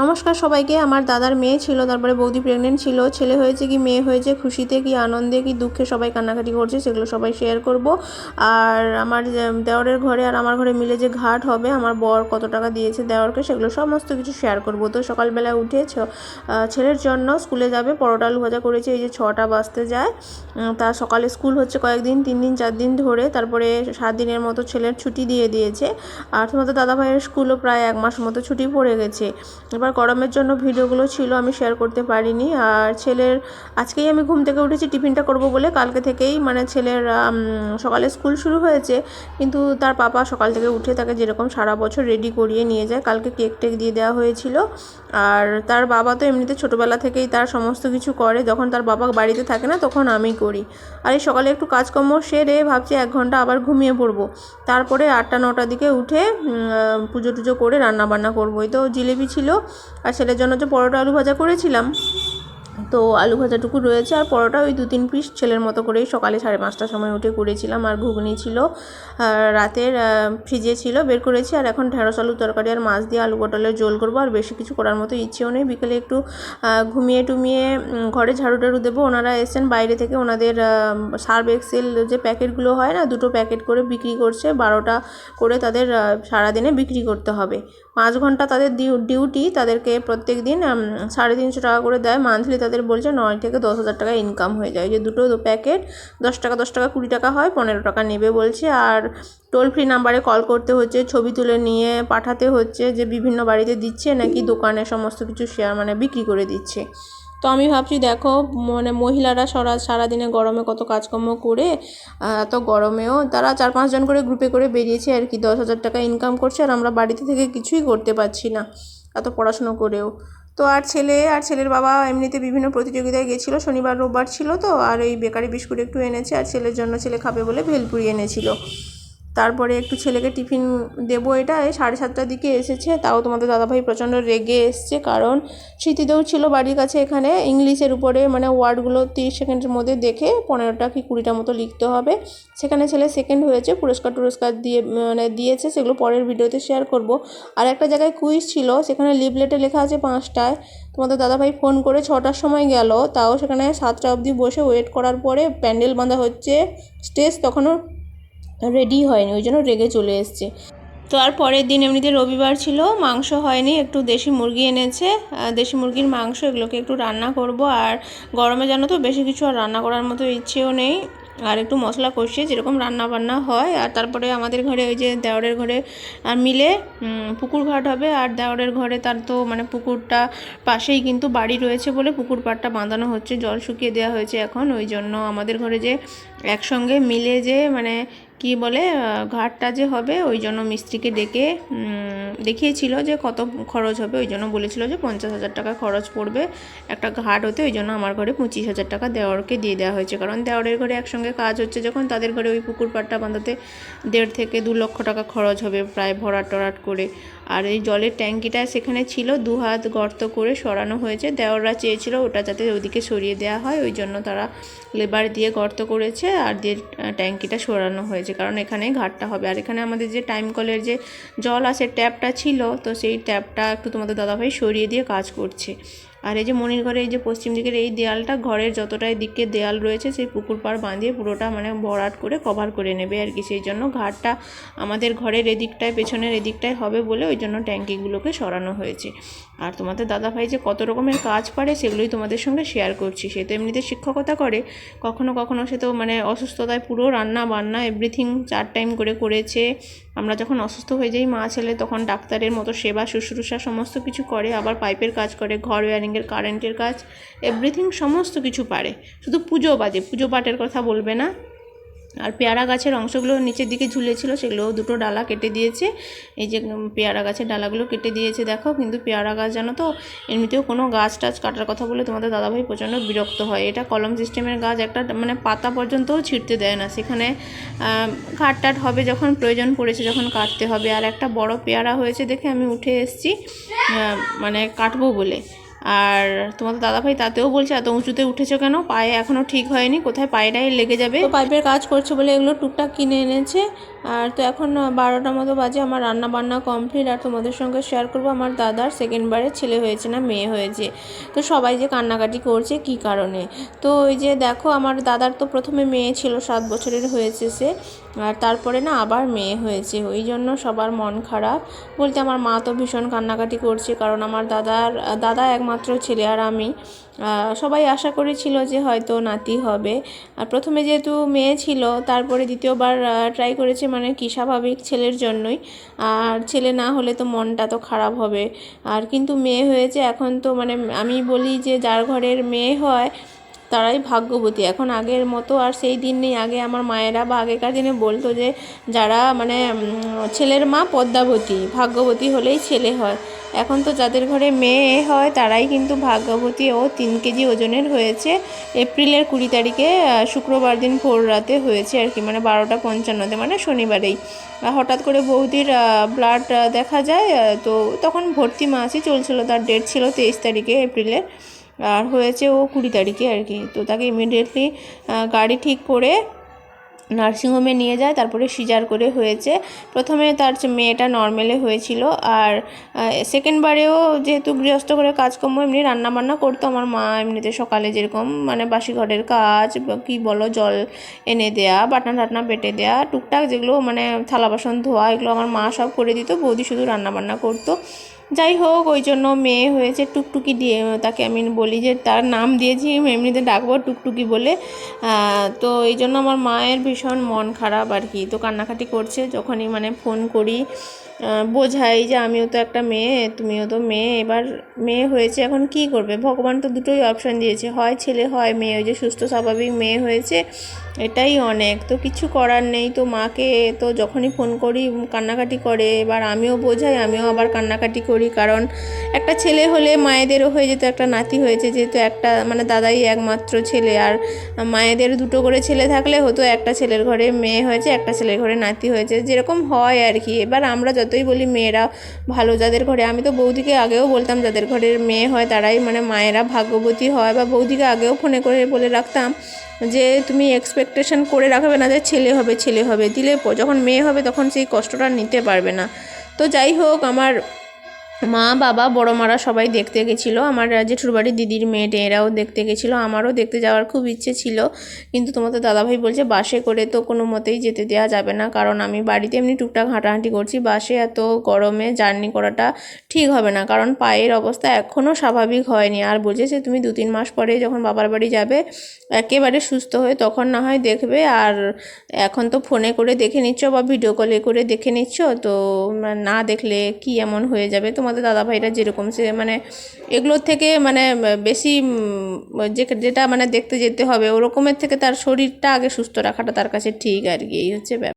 নমস্কার সবাইকে, আমার দাদার মেয়ে ছিল, তারপরে বৌদি প্রেগনেন্ট ছিল, ছেলে হয়েছে কি, মেয়ে হয়েছে, খুশিতে কি, আনন্দে কি, দুঃখে সবাই কান্নাকাটি করছে, সেগুলো সবাই শেয়ার করব। আর আমার যে, দেওরের ঘরে আর আমার ঘরে মিলে যে ঘাট হবে, আমার বর কত টাকা দিয়েছে দেওরকে, সেগুলো সমস্ত কিছু শেয়ার করব। তো সকালবেলা উঠে ছেলের জন্য স্কুলে যাবে, পরোটা আলু ভাজা করেছে, এই যে ছটা বাজতে যায়। তা সকালে স্কুল হচ্ছে কয়েকদিন, তিন দিন, চার দিন ধরে, তারপরে সাত দিনের মতো ছেলের ছুটি দিয়ে দিয়েছে। আর তোমাদের দাদা ভাইয়ের স্কুলও প্রায় এক মাস মতো ছুটি পড়ে গেছে। এবার গরমের জন্য ভিডিওগুলো ছিল, আমি শেয়ার করতে পারিনি। আর ছেলের, আজকেই আমি ঘুম থেকে উঠেছি, টিফিনটা করব বলে কালকে থেকেই মানে ছেলের সকালে স্কুল শুরু হয়েছে। কিন্তু তার পাপা সকাল থেকে উঠে তাকে যেরকম সারা বছর রেডি করিয়ে নিয়ে যায়, কালকে কেক টেক দিয়ে দেওয়া হয়েছিল। আর তার বাবা তো এমনিতে ছোটোবেলা থেকেই তার সমস্ত কিছু করে, যখন তার বাবা বাড়িতে থাকে না তখন আমি করি। আর এই সকালে একটু কাজকর্ম সেরে ভাবছি এক ঘণ্টা আবার ঘুমিয়ে পড়ব। তারপরে আটটা নটার দিকে উঠে পুজো টুজো করে রান্না বান্না করব তো জিলেবি ছিল আর ছেলের জন্য যে পরোটা আলু ভাজা করেছিলাম, তো আলু ভাজাটুকু রয়েছে আর পরোটা ওই দু তিন পিস ছেলের মতো করেই সকালে সাড়ে পাঁচটার সময় উঠে করেছিলাম আর ঘুগনি ছিল রাতের ফ্রিজে ছিল, বের করেছি আর এখন ঢেঁড়স আলু তরকারি আর মাছ দিয়ে আলু পটলের ঝোল করব আর বেশি কিছু করার মতো ইচ্ছেও নেই। বিকেলে একটু ঘুমিয়ে টুমিয়ে ঘরে ঝাড়ু টাড়ু দেবো। ওনারা এসেছেন বাইরে থেকে, ওনাদের সার্ভ এক্সেল যে প্যাকেটগুলো হয় না, দুটো প্যাকেট করে বিক্রি করছে। বারোটা করে তাদের সারাদিনে বিক্রি করতে হবে। পাঁচ ঘণ্টা তাদের ডিউ- ডিউটি তাদেরকে প্রত্যেক দিন সাড়ে তিনশো টাকা করে দেয়। মান্থলি তাদের বলছে নয় থেকে দশ হাজার টাকা ইনকাম হয়ে যায়। যে দুটো দু প্যাকেট, দশ টাকা দশ টাকা কুড়ি টাকা হয়, পনেরো টাকা নেবে বলছে। আর টোল ফ্রি নাম্বারে কল করতে হচ্ছে, ছবি তুলে নিয়ে পাঠাতে হচ্ছে, যে বিভিন্ন বাড়িতে দিচ্ছে নাকি দোকানে সমস্ত কিছু শেয়ার মানে বিক্রি করে দিচ্ছে। তো আমি ভাবছি, দেখো মানে মহিলারা সারা, সারাদিনে গরমে কত কাজকর্ম করে এত গরমেও তারা চার পাঁচজন করে গ্রুপে করে বেরিয়েছে আর কি, দশ হাজার টাকা ইনকাম করছে আর আমরা বাড়িতে থেকে কিছুই করতে পারছি না এত পড়াশুনো করেও। তো আর ছেলে, আর ছেলের বাবা এমনিতে বিভিন্ন প্রতিযোগিতায় গেছিল, শনিবার, রোববার ছিল তো, আর এই বেকারি বিস্কুট একটু এনেছে, আর ছেলের জন্য ছেলে খাবে বলে ভেলপুরি এনেছিল। তারপরে একটু ছেলেকে টিফিন দেবো এটা। এই সাড়ে সাতটার দিকে এসেছে। তাও তোমাদের দাদাভাই প্রচণ্ড রেগে এসছে কারণ স্মৃতিদেও ছিল বাড়ির কাছে এখানে। ইংলিশের উপরে মানে ওয়ার্ডগুলো তিরিশ সেকেন্ডের মধ্যে দেখে পনেরোটা কি কুড়িটা মতো লিখতে হবে। সেখানে ছেলে সেকেন্ড হয়েছে, পুরস্কার টুরস্কার দিয়ে মানে দিয়েছে, সেগুলো পরের ভিডিওতে শেয়ার করব। আর একটা জায়গায় কুইজ ছিল, সেখানে লিভলেটে লেখা আছে পাঁচটায়। তোমাদের দাদাভাই ফোন করে ছটার সময় গেল, তাও সেখানে সাতটা অবধি বসে ওয়েট করার পরে প্যান্ডেল বাঁধা হচ্ছে। স্টেজ তখনও রেডি হয়নি, ওই জন্য রেগে চলে এসছে। তো আর পরের দিন এমনিতে রবিবার ছিল, মাংস হয়নি, একটু দেশি মুরগি এনেছে। দেশি মুরগির মাংস এগুলোকে একটু রান্না করব, আর গরমে জানো তো, বেশি কিছু আর রান্না করার মতো ইচ্ছেও নেই। আর একটু মশলা কষিয়ে যেরকম রান্না বান্না হয়, আর তারপরে আমাদের ঘরে ওই যে দেওরের ঘরে আর মিলে পুকুর ঘাট হবে। আর দেওরের ঘরে তার তো মানে পুকুরটা পাশেই কিন্তু বাড়ি রয়েছে বলে পুকুর পাড়টা বাঁধানো হচ্ছে, জল শুকিয়ে দেওয়া হয়েছে এখন। ওই জন্য আমাদের ঘরে যে একসঙ্গে মিলে যে মানে কি বলে ঘাটটা যে হবে, ওই জন্য মিস্ত্রিকে ডেকে দেখিয়েছিল যে কত খরচ হবে। ওই জন্য বলেছিল যে পঞ্চাশ হাজার টাকা খরচ পড়বে একটা ঘাট হতে। ওই জন্য আমার ঘরে পঁচিশ হাজার টাকা দেওয়ারকে দিয়ে দেওয়া হয়েছে। কারণ দেওয়ারের ঘরে একসঙ্গে কাজ হচ্ছে যখন, তাদের ঘরে ওই পুকুর পাড়টা বাঁধাতে দেড় থেকে দু লক্ষ টাকা খরচ হবে প্রায় ভরাট টরাট করে। আর এই জলের ট্যাঙ্কিটা সেখানে ছিল, দু হাত গর্ত করে সরানো হয়েছে। দেওয়াররা চেয়েছিল ওটা যাতে ওদিকে সরিয়ে দেওয়া হয়, ওই জন্য তারা লেবার দিয়ে গর্ত করেছে আর দিয়ে ট্যাঙ্কিটা সরানো হয়েছে। কারণ এখানে ঘাটটা হবে। আর এখানে আমাদের যে টাইম কলের যে জল আসে ট্যাপটা ছিল, তো সেই ট্যাপটা একটু তোমাদের দাদাভাই সরিয়ে দিয়ে কাজ করছে। আর এই যে মনির ঘরে এই যে পশ্চিম দিকের এই দেয়ালটা, ঘরের যতটাই দিকে দেয়াল রয়েছে, সেই পুকুর পাড় বাঁধিয়ে পুরোটা মানে ভরাট করে কভার করে নেবে আর কি। সেই জন্য ঘাটটা আমাদের ঘরের এদিকটায়, পেছনের এদিকটায় হবে বলে ওই জন্য ট্যাঙ্কিগুলোকে সরানো হয়েছে। আর তোমাদের দাদাভাই যে কত রকমের কাজ পারে, সেগুলোই তোমাদের সঙ্গে শেয়ার করছি। সে তো এমনিতে শিক্ষকতা করে, কখনো কখনো সে তো মানে অসুস্থতায় পুরো রান্না বান্না এভরিথিং চার টাইম করে করেছে। আমরা যখন অসুস্থ হয়ে যাই, মা, ছেলে, তখন ডাক্তারের মতো সেবা, শুশ্রূষা সমস্ত কিছু করে, আবার পাইপের কাজ করে, ঘর ওয়ারিংয়ের, কারেন্টের কাজ এভরিথিং সমস্ত কিছু পারে। শুধু পুজো বাজে, পুজো পাঠের কথা বলবে না। আর পেয়ারা গাছের অংশগুলো নিচের দিকে ঝুলেছিল সেগুলো দুটো ডালা কেটে দিয়েছে। এই যে পেয়ারা গাছের ডালাগুলো কেটে দিয়েছে, দেখো। কিন্তু পেয়ারা গাছ জানো তো, এমনিতেও কোনো গাছ টাছ কাটার কথা বলে তোমাদের দাদাভাই প্রচণ্ড বিরক্ত হয়। এটা কলম সিস্টেমের গাছ, একটা মানে পাতা পর্যন্তও ছিঁড়তে দেয় না। সেখানে ঘাট টাট হবে যখন, প্রয়োজন পড়েছে যখন কাটতে হবে। আর একটা বড় পেয়ারা হয়েছে দেখে আমি উঠে এসেছি মানে কাটবো বলে। আর তোমাদের দাদাভাই তাতেও বলছে, এত উঁচুতে উঠেছো কেন? পায়ে এখনও ঠিক হয়নি, কোথায় পায়েটাই লেগে যাবে। পাইপের কাজ করছে বলে এগুলো টুকটাক কিনে এনেছে। আর তো এখন বারোটার মতো বাজে, আমার রান্না বান্না কমপ্লিট আর তোমাদের সঙ্গে শেয়ার করব আমার দাদার সেকেন্ড সেকেন্ডবারে ছেলে হয়েছে না, মেয়ে হয়েছে। তো সবাই যে কান্নাকাটি করছে, কি কারণে? তো ওই যে দেখো, আমার দাদার তো প্রথমে মেয়ে ছিল, সাত বছরের হয়েছে সে, আর তারপরে না আবার মেয়ে হয়েছে। ওই জন্য সবার মন খারাপ। বলতে আমার মা তো ভীষণ কান্নাকাটি করছে, কারণ আমার দাদার দাদা একমাত্র ছেলে আর আমি। সবাই আশা করেছিল যে হয়তো নাতি হবে। আর প্রথমে যেহেতু মেয়ে ছিল, তারপরে দ্বিতীয়বার ট্রাই করেছে মানে কি স্বাভাবিক ছেলের জন্যই। আর ছেলে না হলে তো মনটা তো খারাপ হবে। আর কিন্তু মেয়ে হয়েছে, এখন তো মানে আমি বলি যে যার ঘরের মেয়ে হয় তারাই ভাগ্যবতী। এখন আগের মতো আর সেই দিন নেই। আগে আমার মায়েরা বা আগেকার দিনে বলতো যে, যারা মানে ছেলের মা পদ্মাবতী, ভাগ্যবতী হলেই ছেলে হয়। এখন তো যাদের ঘরে মেয়ে হয়, তারাই কিন্তু ভাগ্যবতী ও তিন কেজি ওজনের হয়েছে। এপ্রিলের কুড়ি তারিখে শুক্রবার দিন ভোর রাতে হয়েছে আর কি মানে বারোটা পঞ্চান্নতে মানে শনিবারেই। হঠাৎ করে বৌদির ব্লাড দেখা যায় তো তখন ভর্তি মাসই চলছিল, তার ডেট ছিল তেইশ তারিখে এপ্রিলের। আর হয়েছে ও কুড়ি তারিখে আর কি। তো তাকে ইমিডিয়েটলি গাড়ি ঠিক করে নার্সিংহোমে নিয়ে যায়, তারপরে সিজার করে হয়েছে। প্রথমে তার মেয়েটা নর্মালে হয়েছিল আর সেকেন্ডবারেও যেহেতু গৃহস্থ করে কাজকর্ম, এমনি রান্নাবান্না করতো আমার মা, এমনিতে সকালে যেরকম মানে বাসি ঘরের কাজ কী বলো, জল এনে দেয়া, বাটনা টাটনা বেটে দেয়া, টুকটাক যেগুলো মানে থালা বাসন ধোয়া, এগুলো আমার মা সব করে দিত, বৌদি শুধু রান্নাবান্না করতো। যাই হোক, ওই জন্য মেয়ে হয়েছে টুকটুকি দিয়ে, তাকে আমি বলি যে তার নাম দিয়েছি এমনিতে ডাকবো টুকটুকি বলে। তো এই জন্য আমার মায়ের ভীষণ মন খারাপ আর কি। তো কান্নাকাটি করছে, যখনই মানে ফোন করি বোঝাই যে আমিও তো একটা মেয়ে, তুমিও তো মেয়ে। এবার মেয়ে হয়েছে, এখন কি করবে? ভগবান তো দুটোই অপশান দিয়েছে, হয় ছেলে, হয় মেয়ে। ওই যে সুস্থ, স্বাভাবিক মেয়ে হয়েছে, এটাই অনেক। তো কিছু করার নেই। তো মাকে তো যখনই ফোন করি, কান্নাকাটি করে। এবার আমিও বোঝাই, আমিও আবার কান্নাকাটি করি। কারণ একটা ছেলে হলে মায়েদেরও হয়ে যেত, একটা নাতি হয়েছে যেহেতু একটা মানে দাদাই একমাত্র ছেলে। আর মায়েদের দুটো করে ছেলে থাকলে হতো, একটা ছেলের ঘরে মেয়ে হয়েছে, একটা ছেলের ঘরে নাতি হয়েছে। যেরকম হয় আর কি। এবার আমরা যতই বলি মেয়েরা ভালো যাদের ঘরে, আমি তো বৌদিকে আগেও বলতাম যাদের ঘরের মেয়ে হয় তারাই মানে মায়েরা ভাগ্যবতী হয় বা বৌদিকে আগেও ফোনে করে বলে রাখতাম যে তুমি এক্সপেকটেশন করে রাখবে না যে ছেলে হবে ছেলে হবে। দিলে যখন মেয়ে হবে তখন সেই কষ্টটা নিতে পারবে না। তো যাই হোক, আমার মা, বাবা, বড় মারা সবাই দেখতে গেছিল। আমার জেঠুর বাড়ির দিদির মেয়েটে এরাও দেখতে গেছিল। আমারও দেখতে যাওয়ার খুব ইচ্ছে ছিল। কিন্তু তোমাদের দাদাভাই বলছে, বাসে করে তো কোনো মতেই যেতে দেওয়া যাবে না। কারণ আমি বাড়িতে এমনি টুকটাক হাঁটাহাঁটি করছি। বাসে এত গরমে জার্নি করাটা ঠিক হবে না। কারণ পায়ের অবস্থা এখনও স্বাভাবিক হয়নি। আর বলছে যে তুমি দু তিন মাস পরে যখন বাবার বাড়ি যাবে, একেবারে সুস্থ হয়ে তখন না হয় দেখবে। আর এখন তো ফোনে করে দেখে নিচ্ছ বা ভিডিও কলে করে দেখে নিচ্ছ। তো না দেখলে কি এমন হয়ে যাবে? তোমাদের দাদাভাইরা যেরকম, সে মানে এগুলোর থেকে মানে বেশি যে, যেটা মানে দেখতে যেতে হবে, ওরকমের থেকে তার শরীরটা আগে সুস্থ রাখাটা তার কাছে ঠিক আর কি, এই হচ্ছে ব্যাপার।